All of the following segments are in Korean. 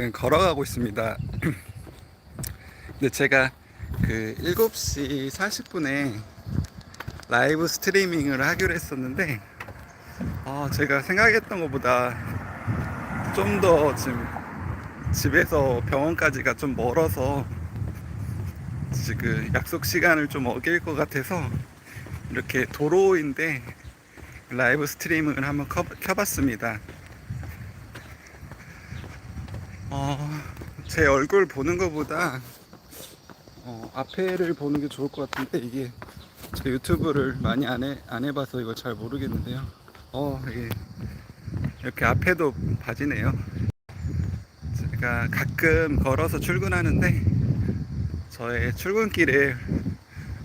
지금 걸어가고 있습니다. 근데 제가 그 7시 40분에 라이브 스트리밍을 하기로 했었는데, 어, 제가 생각했던 것보다 좀 더 지금 집에서 병원까지가 좀 멀어서 지금 약속 시간을 좀 어길 것 같아서 이렇게 도로인데 라이브 스트리밍을 한번 켜, 켜봤습니다. 어, 제 얼굴 보는 것보다 어, 앞에를 보는 게 좋을 것 같은데 이게 제 유튜브를 많이 안, 해, 안 해봐서 이거 잘 모르겠는데요. 어, 이게 이렇게 앞에도 바지네요. 제가 가끔 걸어서 출근하는데 저의 출근길을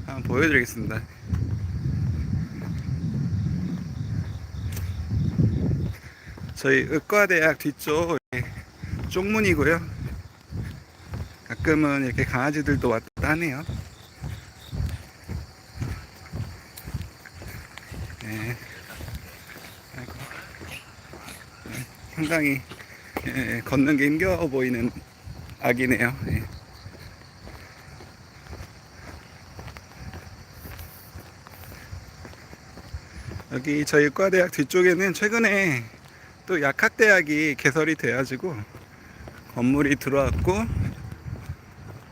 한번 보여드리겠습니다. 저희 의과대학 뒤쪽 쪽문이고요. 가끔은 이렇게 강아지들도 왔다 하네요. 네. 아이고. 네, 상당히 예, 걷는 게 힘겨워 보이는 아기네요. 예. 여기 저희 과대학 뒤쪽에는 최근에 또 약학대학이 개설이 돼가지고 건물이 들어왔고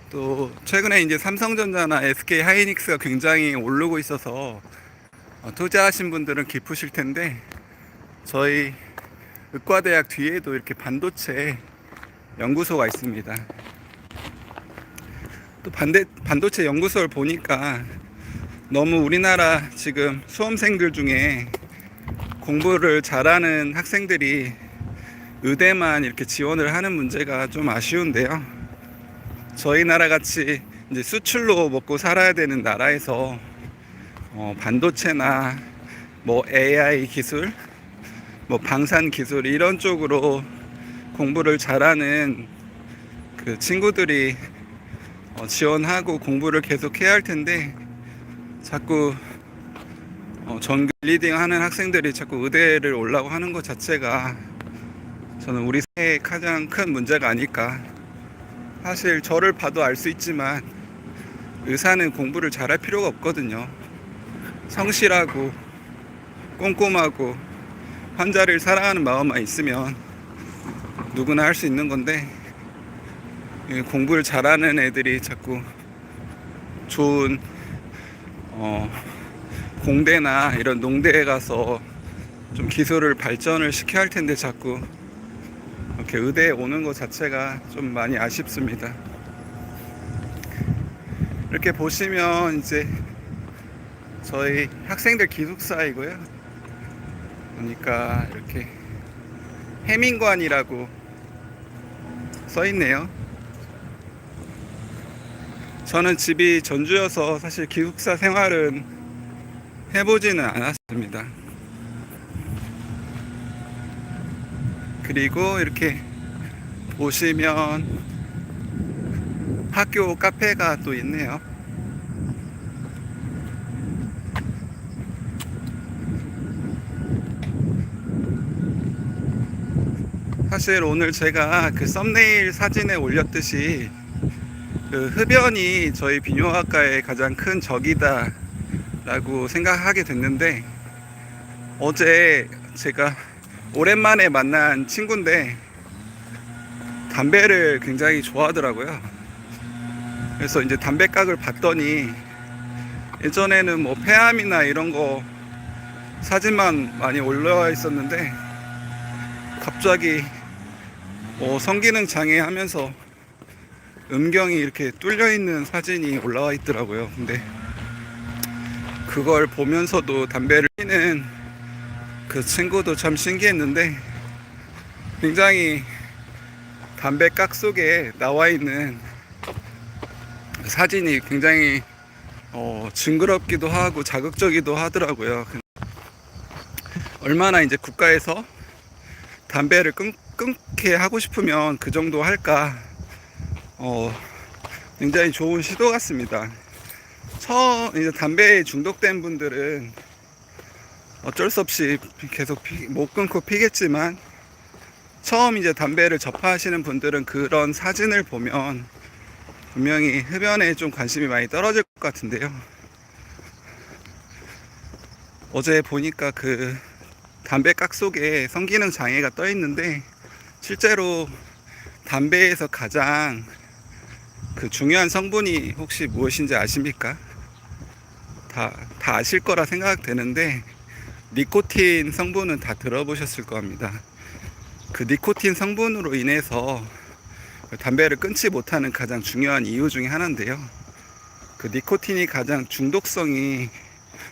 또 최근에 이제 삼성전자나 SK 하이닉스가 굉장히 오르고 있어서 어, 투자하신 분들은 기쁘실 텐데 저희 의과대학 뒤에도 이렇게 반도체 연구소가 있습니다. 또 반대, 반도체 연구소를 보니까 너무 우리나라 지금 수험생들 중에 공부를 잘하는 학생들이 의대만 이렇게 지원을 하는 문제가 좀 아쉬운데요. 저희 나라 같이 이제 수출로 먹고 살아야 되는 나라에서 어, 반도체나 뭐 AI 기술, 뭐 방산 기술 이런 쪽으로 공부를 잘하는 그 친구들이 어, 지원하고 공부를 계속 해야 할 텐데 자꾸 어, 전교 리딩 하는 학생들이 자꾸 의대를 올라고 하는 것 자체가 저는 우리 사회의 가장 큰 문제가 아닐까. 사실 저를 봐도 알 수 있지만 의사는 공부를 잘할 필요가 없거든요. 성실하고 꼼꼼하고 환자를 사랑하는 마음만 있으면 누구나 할 수 있는 건데 이 공부를 잘하는 애들이 자꾸 좋은 어, 공대나 이런 농대에 가서 좀 기술을 발전을 시켜야 할 텐데 자꾸 이렇게 의대에 오는 것 자체가 좀 많이 아쉽습니다. 이렇게 보시면 이제 저희 학생들 기숙사이고요. 보니까 이렇게 해민관이라고 써 있네요. 저는 집이 전주여서 사실 기숙사 생활은 해보지는 않았습니다. 그리고 이렇게 보시면 학교 카페가 또 있네요. 사실 오늘 제가 그 썸네일 사진에 올렸듯이 그 흡연이 저희 비뇨학과의 가장 큰 적이다 라고 생각하게 됐는데 어제 제가 오랜만에 만난 친구인데 담배를 굉장히 좋아하더라고요. 그래서 이제 담배각을 봤더니 예전에는 뭐 폐암이나 이런 거 사진만 많이 올라와 있었는데 갑자기 뭐 성기능 장애 하면서 음경이 이렇게 뚫려 있는 사진이 올라와 있더라고요. 근데 그걸 보면서도 담배를 피는 그 친구도 참 신기했는데 굉장히 담배깍 속에 나와 있는 사진이 굉장히 어, 징그럽기도 하고 자극적이기도 하더라고요. 얼마나 이제 국가에서 담배를 끊, 끊게 하고 싶으면 그 정도 할까 어, 굉장히 좋은 시도 같습니다. 처 이제 담배에 중독된 분들은 어쩔 수 없이 계속 피, 못 끊고 피겠지만 처음 이제 담배를 접하시는 분들은 그런 사진을 보면 분명히 흡연에 좀 관심이 많이 떨어질 것 같은데요. 어제 보니까 그 담배 깍 속에 성기능 장애가 떠 있는데 실제로 담배에서 가장 그 중요한 성분이 혹시 무엇인지 아십니까? 다, 다 아실 거라 생각되는데 니코틴 성분은 다 들어보셨을 겁니다. 그 니코틴 성분으로 인해서 담배를 끊지 못하는 가장 중요한 이유 중에 하나인데요. 그 니코틴이 가장 중독성이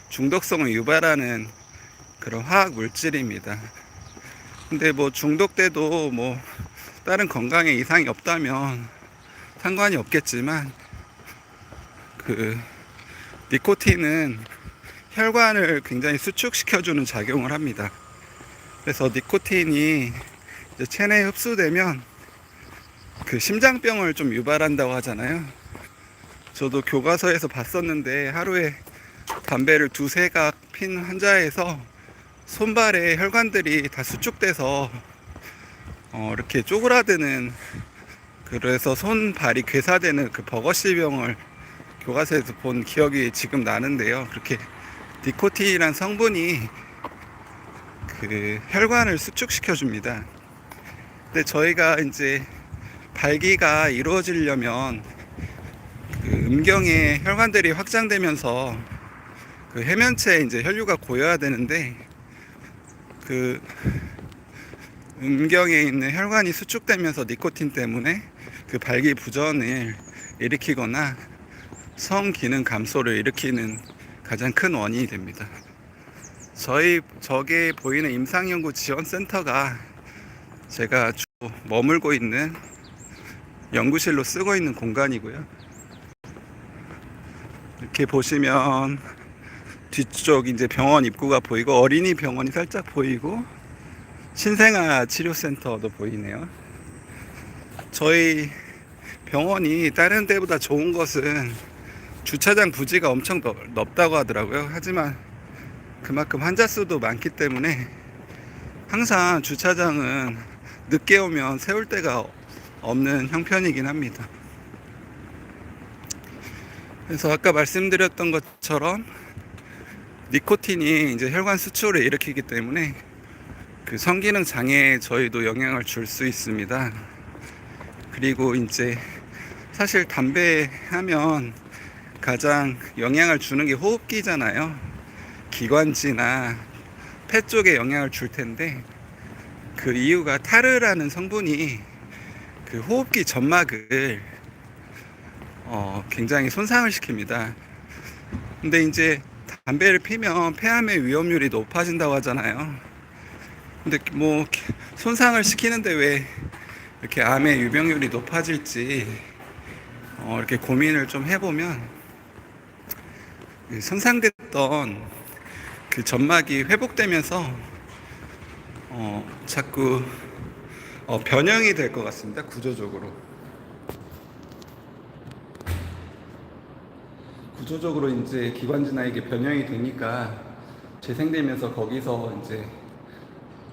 중독성을 유발하는 그런 화학 물질입니다. 근데 뭐 중독돼도 뭐 다른 건강에 이상이 없다면 상관이 없겠지만 그 니코틴은 혈관을 굉장히 수축시켜주는 작용을 합니다. 그래서 니코틴이 체내에 흡수되면 그 심장병을 좀 유발한다고 하잖아요. 저도 교과서에서 봤었는데 하루에 담배를 두세 각 핀 환자에서 손발에 혈관들이 다 수축돼서 어, 이렇게 쪼그라드는 그래서 손발이 괴사되는 그 버거시병을 교과서에서 본 기억이 지금 나는데요. 그렇게 니코틴이란 성분이 그 혈관을 수축시켜 줍니다. 근데 저희가 이제 발기가 이루어지려면 그 음경의 혈관들이 확장되면서 그 해면체에 이제 혈류가 고여야 되는데 그 음경에 있는 혈관이 수축되면서 니코틴 때문에 그 발기 부전을 일으키거나 성 기능 감소를 일으키는 가장 큰 원인이 됩니다. 저희 저게 보이는 임상연구 지원센터가 제가 주 머물고 있는 연구실로 쓰고 있는 공간이고요. 이렇게 보시면 뒤쪽 이제 병원 입구가 보이고 어린이 병원이 살짝 보이고 신생아 치료센터도 보이네요. 저희 병원이 다른 데보다 좋은 것은 주차장 부지가 엄청 넓, 넓다고 하더라고요. 하지만 그만큼 환자 수도 많기 때문에 항상 주차장은 늦게 오면 세울 데가 없는 형편이긴 합니다. 그래서 아까 말씀드렸던 것처럼 니코틴이 이제 혈관 수축을 일으키기 때문에 그 성기능 장애에 저희도 영향을 줄 수 있습니다. 그리고 이제 사실 담배 하면 가장 영향을 주는 게 호흡기잖아요. 기관지나 폐 쪽에 영향을 줄 텐데 그 이유가 타르라는 성분이 그 호흡기 점막을 어, 굉장히 손상을 시킵니다. 근데 이제 담배를 피면 폐암의 위험률이 높아진다고 하잖아요. 근데 뭐 손상을 시키는데 왜 이렇게 암의 유병률이 높아질지 어, 이렇게 고민을 좀 해보면 그 손상됐던 그 점막이 회복되면서 어, 자꾸 어, 변형이 될 것 같습니다. 구조적으로. 구조적으로 이제 기관지나 이게 변형이 되니까 재생되면서 거기서 이제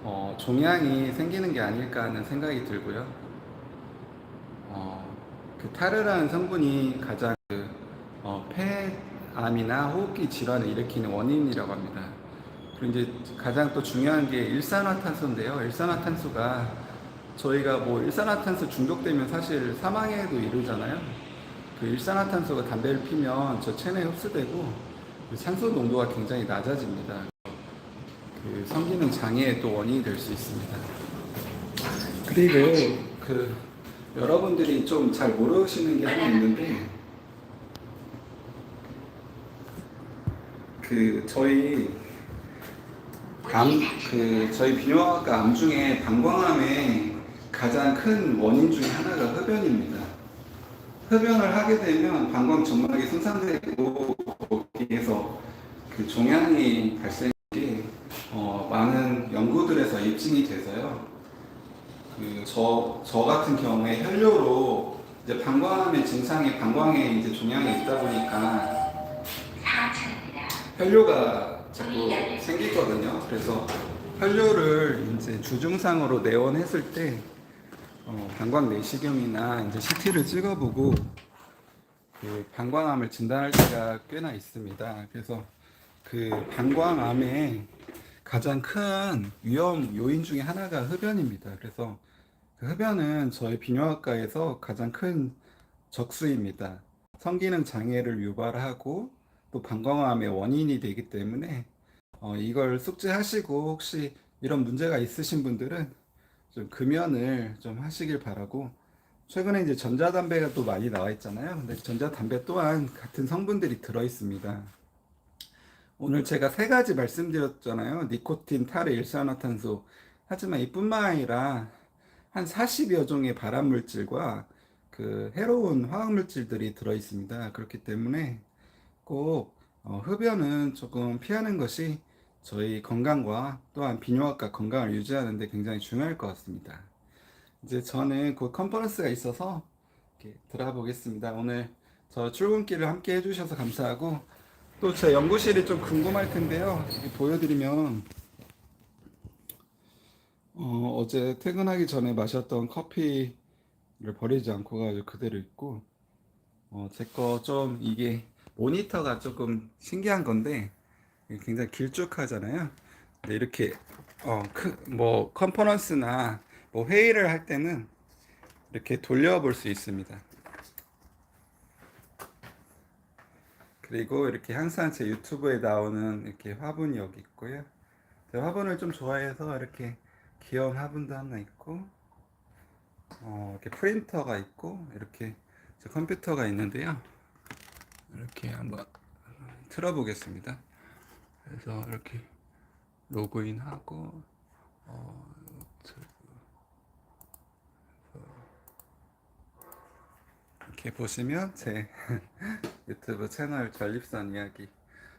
어, 종양이 생기는 게 아닐까 하는 생각이 들고요. 어, 그 타르라는 성분이 가장 그, 암이나 호흡기 질환을 일으키는 원인이라고 합니다. 그리고 이제 가장 또 중요한 게 일산화탄소인데요. 일산화탄소가 저희가 뭐 일산화탄소 중독되면 사실 사망에도 이르잖아요. 그 일산화탄소가 담배를 피면 저 체내에 흡수되고 그 산소 농도가 굉장히 낮아집니다. 그 성기능 장애의 또 원인이 될 수 있습니다. 그리고 그 여러분들이 좀 잘 모르시는 게 하나 있는데 그 저희 암 그 저희 비뇨기과 암 중에 방광암의 가장 큰 원인 중에 하나가 흡연입니다. 흡연을 하게 되면 방광 점막이 손상되고 거기에서 그 종양이 발생이 어, 많은 연구들에서 입증이 돼서요. 그 저 저 같은 경우에 혈뇨로 이제 방광암의 증상이 방광에 이제 종양이 있다 보니까 혈뇨가 자꾸 생기거든요. 그래서 혈뇨를 이제 주증상으로 내원했을 때 어, 방광 내시경이나 이제 CT를 찍어보고 그 방광암을 진단할 때가 꽤나 있습니다. 그래서 그 방광암의 가장 큰 위험 요인 중에 하나가 흡연입니다. 그래서 그 흡연은 저희 비뇨학과에서 가장 큰 적수입니다. 성기능 장애를 유발하고 또 방광암의 원인이 되기 때문에 어, 이걸 숙지하시고 혹시 이런 문제가 있으신 분들은 좀 금연을 좀 하시길 바라고 최근에 이제 전자담배가 또 많이 나와 있잖아요. 근데 전자담배 또한 같은 성분들이 들어 있습니다. 오늘 제가 세 가지 말씀드렸잖아요. 니코틴, 타르, 일산화탄소. 하지만 이뿐만 아니라 한 40여 종의 발암 물질과 그 해로운 화학 물질들이 들어 있습니다. 그렇기 때문에 꼭 어, 흡연은 조금 피하는 것이 저희 건강과 또한 비뇨학과 건강을 유지하는 데 굉장히 중요할 것 같습니다. 이제 저는 곧 컨퍼런스가 있어서 들어보겠습니다. 오늘 저 출근길을 함께 해주셔서 감사하고 또 제 연구실이 좀 궁금할 텐데요. 보여드리면 어, 어제 퇴근하기 전에 마셨던 커피를 버리지 않고 가지고 그대로 있고 어, 제 거 좀 이게 모니터가 조금 신기한 건데 굉장히 길쭉하잖아요. 이렇게 어, 크, 뭐 컨퍼런스나 뭐 회의를 할 때는 이렇게 돌려볼 수 있습니다. 그리고 이렇게 항상 제 유튜브에 나오는 이렇게 화분이 여기 있고요. 화분을 좀 좋아해서 이렇게 귀여운 화분도 하나 있고, 어, 이렇게 프린터가 있고, 이렇게 제 컴퓨터가 있는데요. 이렇게 한번 틀어보겠습니다. 그래서 이렇게 로그인하고, 어, 이렇게 보시면 제 유튜브 채널 전립선 이야기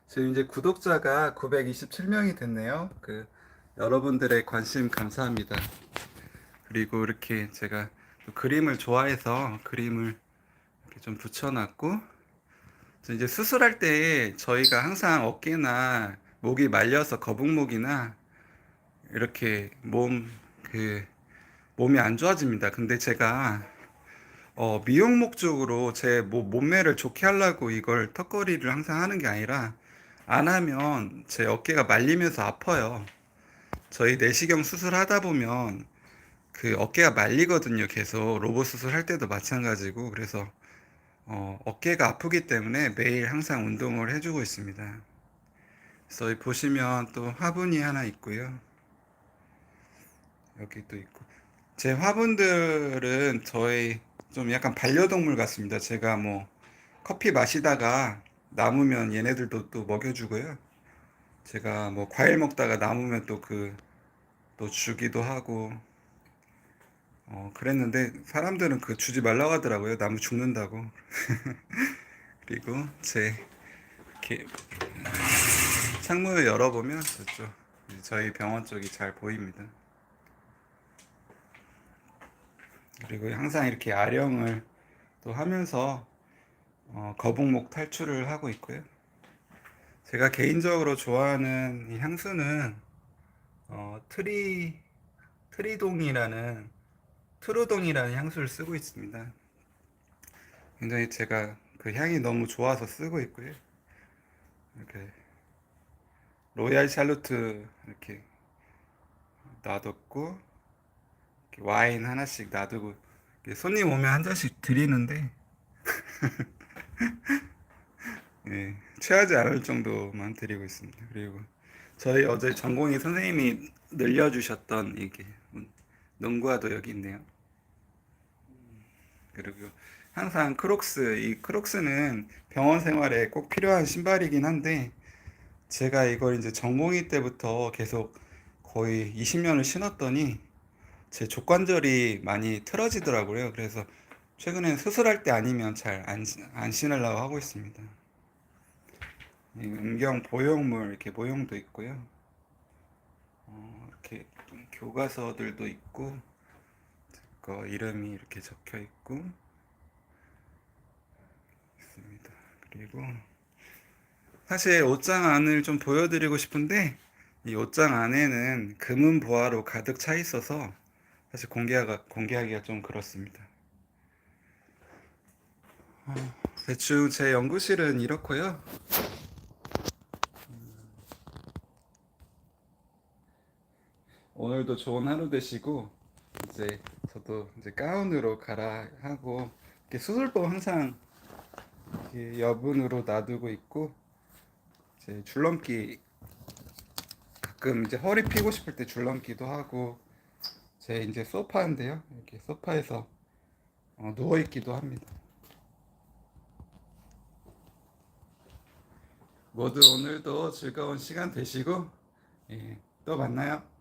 지금 이제 구독자가 927명이 됐네요. 그 여러분들의 관심 감사합니다. 그리고 이렇게 제가 또 그림을 좋아해서 그림을 이렇게 좀 붙여놨고 그래서 이제 수술할 때 저희가 항상 어깨나 목이 말려서 거북목이나 이렇게 몸 그 몸이 안 좋아집니다. 근데 제가 어, 미용 목적으로 제 뭐, 몸매를 좋게 하려고 이걸 턱걸이를 항상 하는 게 아니라 안 하면 제 어깨가 말리면서 아파요. 저희 내시경 수술하다 보면 그 어깨가 말리거든요. 계속 로봇 수술할 때도 마찬가지고 그래서 어, 어깨가 아프기 때문에 매일 항상 운동을 해주고 있습니다. 그래서 보시면 또 화분이 하나 있고요. 여기 또 있고 제 화분들은 저희 좀 약간 반려동물 같습니다. 제가 뭐 커피 마시다가 남으면 얘네들도 또 먹여주고요. 제가 뭐 과일 먹다가 남으면 또 그또 주기도 하고 어 그랬는데 사람들은 그 주지 말라고 하더라고요. 나무 죽는다고. 그리고 제 이렇게 창문을 열어보면 저쪽 저희 병원 쪽이 잘 보입니다. 그리고 항상 이렇게 아령을 또 하면서 어, 거북목 탈출을 하고 있고요. 제가 개인적으로 좋아하는 이 향수는 어, 트리 트리동이라는 트루동이라는 향수를 쓰고 있습니다. 굉장히 제가 그 향이 너무 좋아서 쓰고 있고요. 이렇게 로얄 샬루트 이렇게 놔뒀고 이렇게 와인 하나씩 놔두고 손님 오면 한 잔씩 드리는데 예, 취하지 않을 정도만 드리고 있습니다. 그리고 저희 어제 전공의 선생님이 늘려주셨던 이게 농구화도 여기 있네요. 그리고 항상 크록스, 이 크록스는 병원 생활에 꼭 필요한 신발이긴 한데 제가 이걸 이제 전공의 때부터 계속 거의 20년을 신었더니 제 족관절이 많이 틀어지더라고요. 그래서 최근엔 수술할 때 아니면 잘 안 안 신으려고 하고 있습니다. 이 음경 보형물 이렇게 모형도 있고요. 어, 이렇게 좀 교과서들도 있고 거 이름이 이렇게 적혀 있고 있습니다. 그리고 사실 옷장 안을 좀 보여드리고 싶은데 이 옷장 안에는 금은 보화로 가득 차 있어서 사실 공개하가, 공개하기가 좀 그렇습니다. 어, 대충 제 연구실은 이렇고요. 오늘도 좋은 하루 되시고 이제 저도 이제 가운으로 가라 하고 이렇게 수술법 항상 이렇게 여분으로 놔두고 있고 이제 줄넘기 가끔 이제 허리 피고 싶을 때 줄넘기도 하고 제 이제 소파인데요 이렇게 소파에서 어, 누워 있기도 합니다. 모두 오늘도 즐거운 시간 되시고 예, 또 만나요.